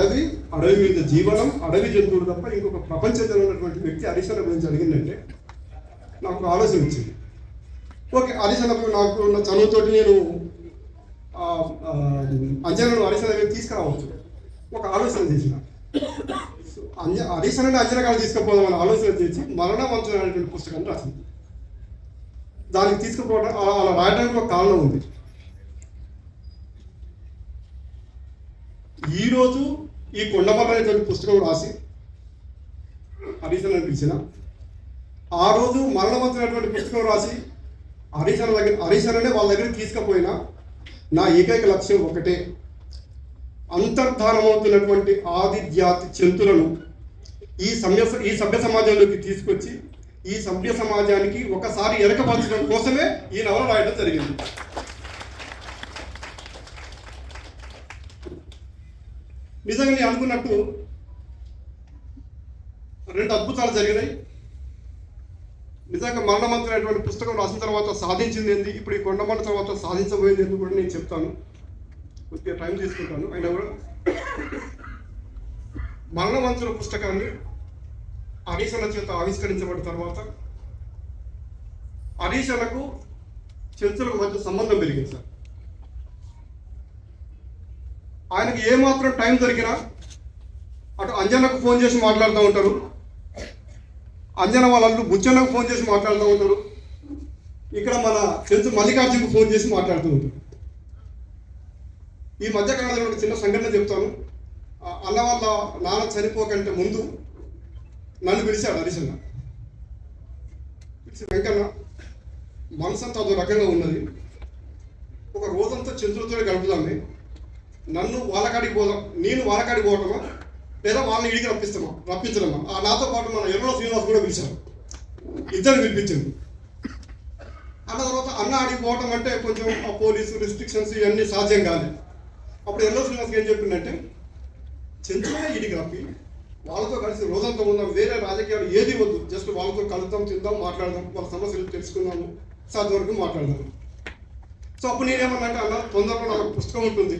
అడవి అడవి మీద జీవనం అడవి జంతువులు తప్ప ఇంకొక ప్రపంచంలో ఉన్నటువంటి వ్యక్తి హరిశన గురించి అడిగిందంటే నాకు ఆలోచన వచ్చింది. ఓకే హరిశనకు నాకు ఉన్న చదువుతోటి నేను అంజనను హరిశన మీద తీసుకురావచ్చు. ఒక ఆలోచన చేసిన. అంజ హరిశనని అంజన తీసుకుపోదామని ఆలోచన చేసి మరణవంతుడు అనేటువంటి పుస్తకాన్ని రాసింది. దానికి తీసుకుపోవడం అలా అలా రాయడానికి ఒక కారణం ఉంది. ఈరోజు ఈ కొండమల్ల అనేటువంటి పుస్తకం రాసి హరీశన్ పిలిచిన. ఆ రోజు మరణవంతున్నటువంటి పుస్తకం రాసి హరీశన్ దగ్గర హరీశన్ అనే వాళ్ళ దగ్గర తీసుకుపోయినా నా ఏకైక లక్ష్యం ఒకటే అంతర్ధానమవుతున్నటువంటి ఆది జాతి జంతువులను ఈ సభ్య ఈ సభ్య సమాజంలోకి తీసుకొచ్చి ఈ సభ్య సమాజానికి ఒకసారి ఎరకపరచడం కోసమే ఈ నవల రాయడం జరిగింది. నిజంగా నేను అనుకున్నట్టు రెండు అద్భుతాలు జరిగినాయి. నిజంగా మరణమంతులైనటువంటి పుస్తకం రాసిన తర్వాత సాధించింది ఏంది? ఇప్పుడు ఈ కొండమంట తర్వాత సాధించబోయేది ఎందుకు కూడా నేను చెప్తాను. కొద్దిగా టైం తీసుకుంటాను. అయినా కూడా మరణమంతుల పుస్తకాన్ని హరీశన చేత ఆవిష్కరించబడిన తర్వాత హరీశనకు చర్చలకు మధ్య సంబంధం పెరిగింది సార్. ఆయనకి ఏమాత్రం టైం దొరికినా అటు అంజనకు ఫోన్ చేసి మాట్లాడుతూ ఉంటారు. అంజన వాళ్ళు బుచ్చన్నకు ఫోన్ చేసి మాట్లాడుతూ ఉంటారు. ఇక్కడ మన చెంచు మల్లికార్జునకు ఫోన్ చేసి మాట్లాడుతూ ఉంటారు. ఈ మధ్య కాలంలో ఒక చిన్న సంఘటన చెప్తాను. అల్ల అన్న వాళ్ళ నాన్న చనిపోకంటే ముందు నన్ను పిలిచాడు హరిశన్న పిలిచి వెంకన్న మనసంతా అదో రకంగా ఉన్నది. ఒక రోజంతా చంద్రులతో గడుపుదామే. నన్ను వాళ్ళకాడికి పోదాం నేను వాళ్ళకాడికి పోవటమా? లేదా వాళ్ళని ఇడికి రప్పిస్తామా రప్పించడమా? ఆ నాతో పాటు మన ఎర్రలో శ్రీనివాస్ కూడా పిలిచారు. ఇద్దరు పిలిపించింది. అన్న తర్వాత అన్న ఆడికి పోవటం అంటే కొంచెం ఆ పోలీసు రిస్ట్రిక్షన్స్ ఇవన్నీ సాధ్యం కాదు అప్పుడు ఎర్రలో శ్రీనివాస్కి ఏం చెప్పిందంటే చెంచునే ఇడికి రప్పి వాళ్ళతో కలిసి రోజంతా ఉందాం వేరే రాజకీయాలు ఏది వద్దు జస్ట్ వాళ్ళతో కలుద్దాం తిందాం మాట్లాడదాం వాళ్ళ సమస్యలు తెలుసుకుందాము సాధ్యం వరకు మాట్లాడదాం. సో అప్పుడు నేనేమన్నా అంటే అన్న తొందరలో నాకు పుస్తకం ఉంటుంది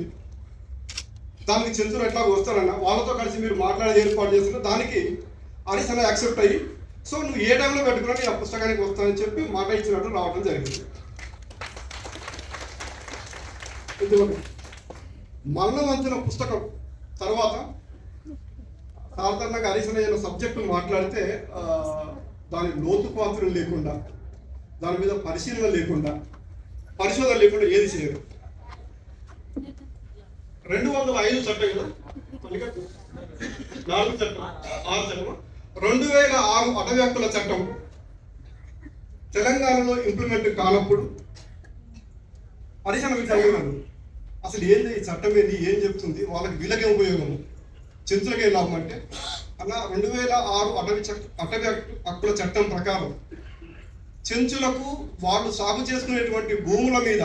దానికి చంద్రుడు ఎట్లా వస్తారన్న వాళ్ళతో కలిసి మీరు మాట్లాడే ఏర్పాటు చేస్తున్న దానికి అరిసన యాక్సెప్ట్ అయ్యి సో నువ్వు ఏ టైంలో పెట్టుకున్నా ఆ పుస్తకానికి వస్తానని చెప్పి మాట ఇచ్చినట్టు రావడం జరిగింది. మరణం మరణవంతుల పుస్తకం తర్వాత సాధారణంగా హరీశ్ అయిన సబ్జెక్టు మాట్లాడితే దాని లోతు లోతుపాత్రం లేకుండా దాని మీద పరిశీలన లేకుండా పరిశోధన లేకుండా ఏది చేయరు. రెండు వందల ఐదు చట్టం కదా నాలుగు చట్టం ఆరు చట్టం రెండు వేల ఆరు అటవీ హక్కుల చట్టం తెలంగాణలో ఇంప్లిమెంట్ కానప్పుడు పరిశ్రమ వీళ్ళు అసలు ఏంది ఈ చట్టం ఏంది ఏం చెప్తుంది వాళ్ళకి వీళ్ళకే ఉపయోగము చెంచులకే లాభం అంటే అలా రెండు వేల ఆరు అటవీ చట్ట అటవీ హక్కుల చట్టం ప్రకారం చెంచులకు వాళ్ళు సాగు చేసుకునేటువంటి భూముల మీద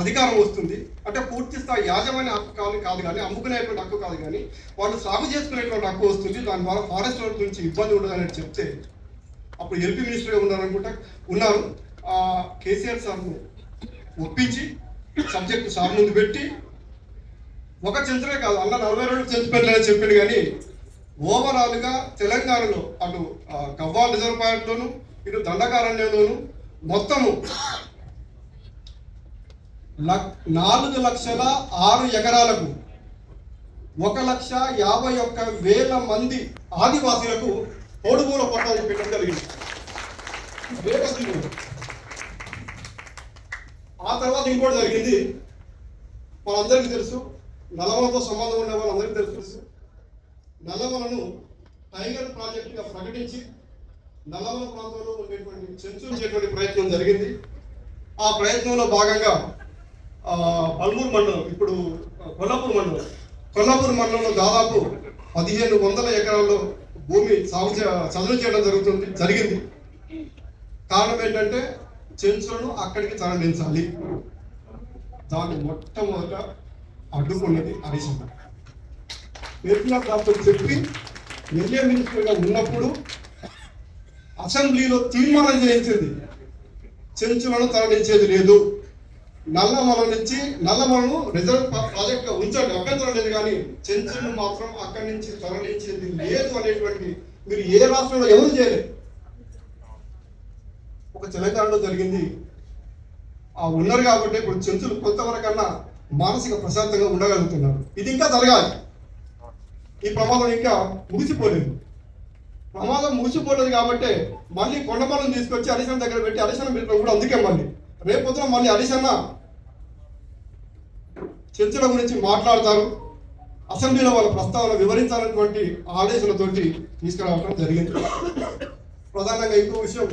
అధికారం వస్తుంది. అంటే పూర్తి స్థాయి యాజమాన్య హక్కు కాదు కాదు కానీ అమ్ముకునేటువంటి హక్కు కాదు కానీ వాళ్ళు సాగు చేసుకునేటువంటి హక్కు వస్తుంది. దాని ద్వారా ఫారెస్ట్ వాళ్ళ నుంచి ఇబ్బంది ఉండదని చెప్తే అప్పుడు ఎల్పీ మినిస్టర్గా ఉన్నారనుకుంటా ఉన్నారు. కేసీఆర్ సార్ను ఒప్పించి సబ్జెక్టు సార్ ముందు పెట్టి ఒక చెంచులే కాదు అన్న నలభై రెండు చెంచు చెప్పాడు కానీ ఓవరాల్గా తెలంగాణలో అటు గవ్వాల్ రిజర్వ్ పాయింట్లోను ఇటు దండకారణ్యంలోను మొత్తము నాలుగు లక్షల ఆరు ఎకరాలకు ఒక లక్ష యాభై ఒక్క వేల మంది ఆదివాసీలకు పొడుగుల పట్టాలు పెట్టడం జరిగింది. ఆ తర్వాత ఇంకోటి జరిగింది. మనందరికీ తెలుసు. నల్లమలతో సంబంధం ఉన్న వాళ్ళందరికీ తెలుసు. నల్లమలను టైగర్ ప్రాజెక్టుగా ప్రకటించి నల్లమల ప్రాంతంలో ఉండేటువంటి చెంచుంచేటువంటి ప్రయత్నం జరిగింది. ఆ ప్రయత్నంలో భాగంగా పల్మూరు మండలం ఇప్పుడు కొల్లాపూర్ మండలం. కొల్లాపూర్ మండలంలో దాదాపు పదిహేను వందల ఎకరాల్లో భూమి సాగు చే చదువు చేయడం జరుగుతుంది జరిగింది. కారణం ఏంటంటే చెంచులను అక్కడికి తరలించాలి. దాన్ని మొట్టమొదట అడ్డుకున్నది హరీష్ అన్న డాక్టర్ చెప్పి ఎల్ఏ మినిస్టర్గా ఉన్నప్పుడు అసెంబ్లీలో తీర్మానం చేయించింది. చెంచులను తరలించేది లేదు. నల్లమల నుంచి నల్లమలను రిజర్వ్ ప్రాజెక్ట్గా ఉంచండి అభ్యంతరం లేదు కానీ చెంచును మాత్రం అక్కడి నుంచి తరలించేది లేదు అనేటువంటి మీరు ఏ రాష్ట్రంలో ఎవరు చేయలేదు. ఒక తెలంగాణలో జరిగింది. ఆ ఉన్నారు కాబట్టి ఇప్పుడు చెంచులు కొంతవరకన్నా మానసిక ప్రశాంతంగా ఉండగలుగుతున్నారు. ఇది ఇంకా జరగాలి. ఈ ప్రమాదం ఇంకా ముగిసిపోలేదు. ప్రమాదం ముగిసిపోలేదు కాబట్టి మళ్ళీ కొండమలం తీసుకొచ్చి హరిశన్న దగ్గర పెట్టి హరిశన్న పెట్టడం కూడా అందుకే మళ్ళీ. రేపొద్దున మళ్ళీ అడిషన్న చర్చల గురించి మాట్లాడతారు. అసెంబ్లీలో వాళ్ళ ప్రస్తావన వివరించాలన్నటువంటి ఆదేశాలతోటి తీసుకురావడం జరిగింది. ప్రధానంగా ఇంకో విషయం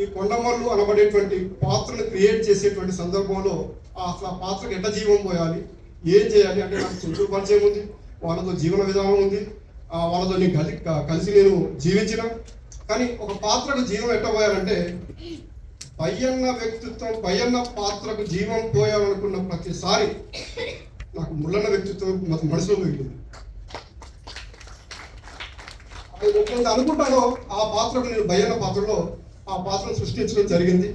ఈ కొండమల్లు అనబడేటువంటి పాత్రను క్రియేట్ చేసేటువంటి సందర్భంలో అసలు ఆ పాత్రకు ఎట్ట జీవం పోయాలి? ఏం చేయాలి? అంటే నాకు చుట్టూ పరిచయం ఉంది వాళ్ళతో జీవన విధానం ఉంది వాళ్ళతో నేను కలిసి కలిసి నేను జీవించిన. కానీ ఒక పాత్రకు జీవం ఎట్ట పోయాలంటే పయ్యన్న వ్యక్తిత్వం పయ్యన్న పాత్రకు జీవం పోయాలనుకున్న ప్రతిసారి నాకు ముళ్ళన్న వ్యక్తిత్వం నాకు మనసులో మిగిలింది. అది ఎప్పుడైతే అనుకుంటానో ఆ పాత్రకు నేను భయన్న పాత్రలో ఆ పాత్రను సృష్టించడం జరిగింది.